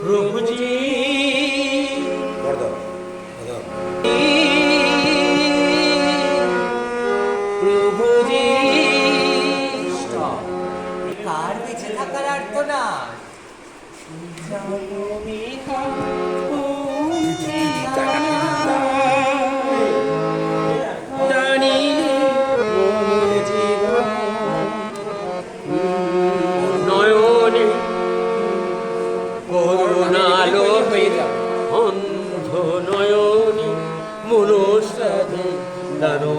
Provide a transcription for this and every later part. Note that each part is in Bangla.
প্রভুজি। প্রভুজি। কার বেঁচে থাকার আর্ত না নয়নে মনসাদে দানো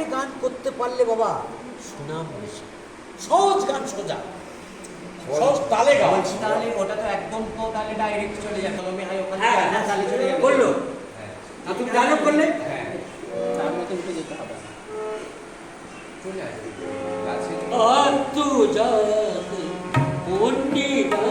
অবে গান করতে পারলে বাবা সুনাম বেশি সহজ গান সোজা। সহজ তালে গাও তাহলে ওটা তো একদম তো তাহলে ডাইরেক্ট চলে যাবে আমি হাই ওখানে হ্যাঁ, তালে চলে যাবে। বলল আর তুমি গানও করলে? তার মতো উঠে যেতে হবে। চলে আসবে। গাছে আত্মু জাতি পণ্ডিতারে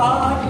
heart.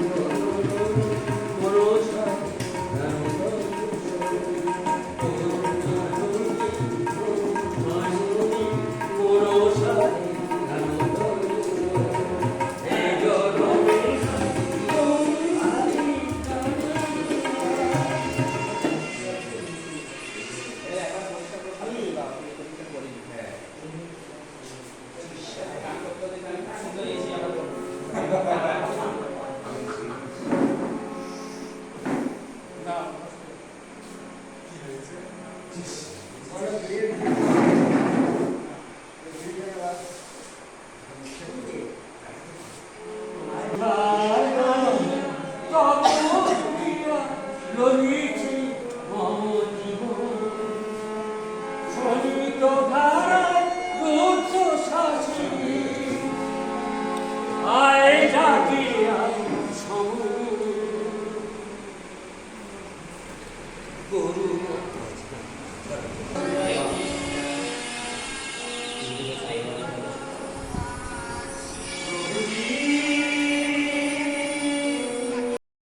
ললিছি মম জীবন শোনিত ধারায় রুদ্ধ শাসী আয় জাগিয়া সমুদ্র। গরু